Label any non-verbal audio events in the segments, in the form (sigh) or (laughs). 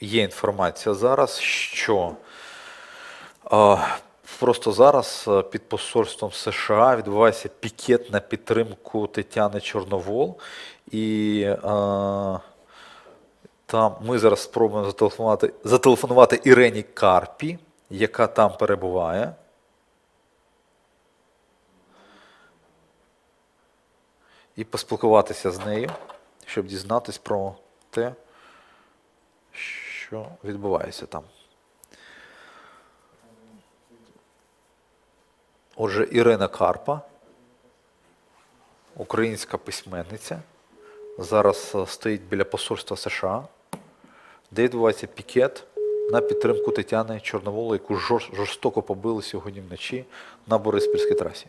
є інформація зараз, що просто зараз під посольством США відбувається пікет на підтримку Тетяни Чорновол. І там ми зараз спробуємо зателефонувати, зателефонувати Ірені Карпі, яка там перебуває. І поспілкуватися з нею, щоб дізнатись про те, що відбувається там. Отже, Ірина Карпа, українська письменниця, зараз е, стоїть біля посольства США, де відбувається пікет на підтримку Тетяни Чорноволи, яку жорстоко побили сьогодні вночі на Бориспільській трасі.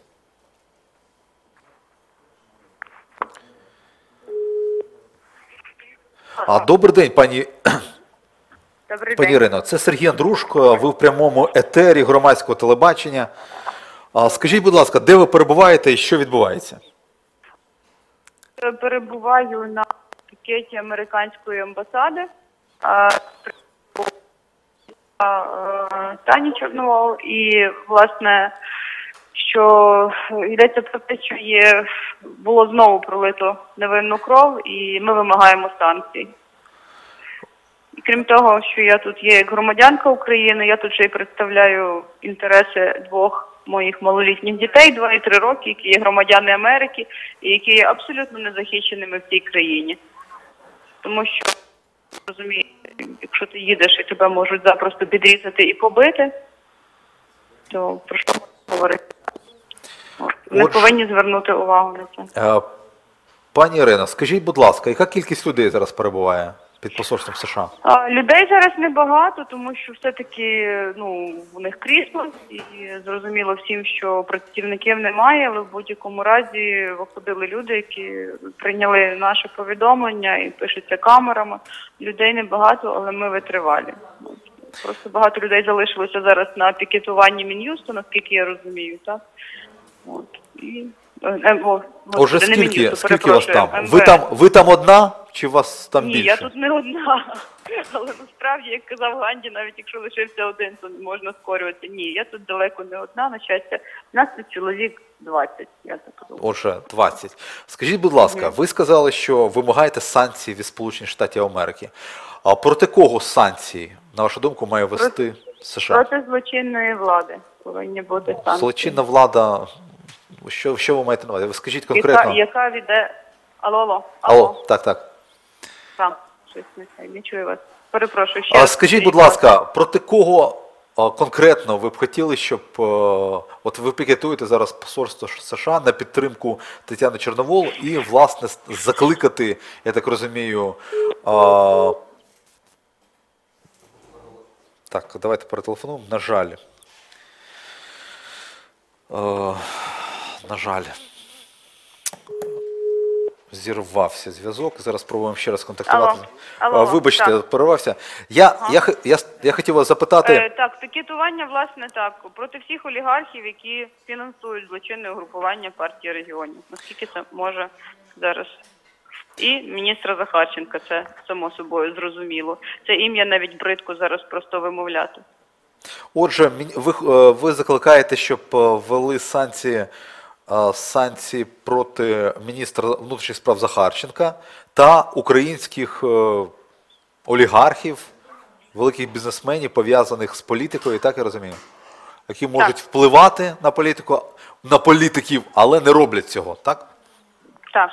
А добрий день, пані Добрий Пані день. Ірино, це Сергій Андрушко, ви в прямому етері громадського телебачення. Скажіть, будь ласка, де ви перебуваєте і що відбувається? Перебуваю на пікеті американської амбасади. Тані Чорновол і, власне, що йдеться про те, що є, було знову пролито невинну кров, і ми вимагаємо санкцій. Крім того, що я тут є як громадянка України, я тут ще й представляю інтереси двох моїх малолітніх дітей, 2 і 3 роки, які є громадяни Америки і які є абсолютно незахищеними в цій країні. Тому що розумієте, якщо ти їдеш і тебе можуть запросто підрізати і побити, то про що говорити? От, Отже- повинні звернути увагу на це. Е, Пані Ірино, скажіть, будь ласка, яка кількість людей зараз перебуває під посольством США? Людей зараз небагато, тому що все-таки ну, у них крісло, і зрозуміло всім, що працівників немає, але в будь-якому разі виходили люди, які прийняли наше повідомлення і пишуться камерами. Людей небагато, але ми витривалі. Просто багато людей залишилося зараз на пікетуванні Мін'юсту, наскільки я розумію, так? От. І... е, е, о, Отже, господи, не скільки, скільки вас там? Ви там, ви там одна чи вас там Ні, більше? я тут не одна. (laughs) Але насправді, як казав Ганді, навіть якщо лишився один, то не можна скорювати. Ні, я тут далеко не одна, на щастя. Нас тут чоловік 20, я так думаю. Отже, 20. Скажіть, будь ласка, ви сказали, що вимагаєте санкцій від Сполучених Штатів Америки. А проти кого санкції, на вашу думку, має вести США? Проти злочинної влади повинні бути санкції. Злочинна влада. Що, що ви маєте на увазі? Ви скажіть конкретно. яка віде... Алло, алло, Алло, алло. так, так. Там, щось не, не чую вас. Перепрошую, ще А скажіть, будь ласка, проти кого конкретно ви б хотіли, щоб е, от ви пікетуєте зараз посольство США на підтримку Тетяни Чорновол і, власне, закликати, я так розумію. А, так, давайте перетелефонуємо. На жаль. Е, на жаль. Зірвався зв'язок. Зараз спробуємо ще раз контактувати. Алло. Алло, Вибачте, так. перервався. Я, я, я, я хотів вас запитати. Е, так, пікетування, власне, так, проти всіх олігархів, які фінансують злочинне угрупування партії регіонів. Наскільки це може зараз. І міністра Захарченка, це само собою зрозуміло. Це ім'я навіть бридко зараз просто вимовляти. Отже, ви, е, ви закликаєте, щоб е, ввели санкції, санкції проти міністра внутрішніх справ Захарченка та українських е, олігархів, великих бізнесменів, пов'язаних з політикою, так я розумію, які можуть впливати на політику, на політиків, але не роблять цього, так? Так.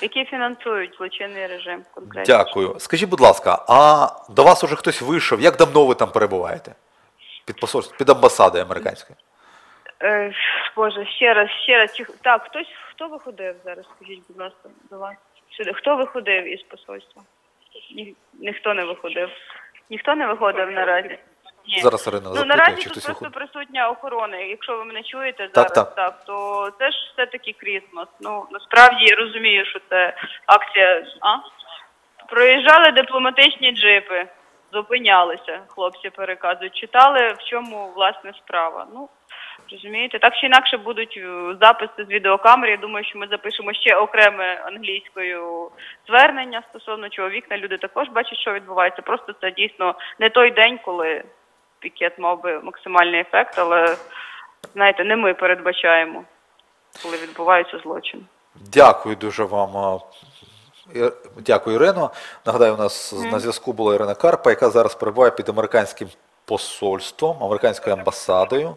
Які фінансують злочинний режим конкретно. Дякую. Скажіть, будь ласка, а до вас уже хтось вийшов? Як давно ви там перебуваєте? Під посольством, під амбасадою американською? Е, Боже, ще раз, ще раз. Чи- Так, хтось, хто виходив зараз, скажіть, будь ласка, до вас сюди. Хто виходив із посольства? Ні, ніхто не виходив. Ніхто не виходив наразі. Ні. Зараз Ірина Ну, запитує, наразі чи тут хтось просто виходить. присутня охорона. Якщо ви мене чуєте Так, зараз, так. то це ж все-таки Крісмас. Ну, насправді я розумію, що це акція. А? Проїжджали дипломатичні джипи, зупинялися, хлопці переказують. Читали, в чому власне справа. Ну, Розумієте, так чи інакше будуть е, записи з відеокамери. Я думаю, що ми запишемо ще окреме англійською звернення стосовно чого вікна. Люди також бачать, що відбувається. Просто це дійсно не той день, коли пікет мав би максимальний ефект, але знаєте, не ми передбачаємо, коли відбувається злочин. Дякую дуже вам. Дякую, Ірино. Нагадаю, у нас на зв'язку була Ірина Карпа, яка зараз перебуває під американським посольством, американською амбасадою.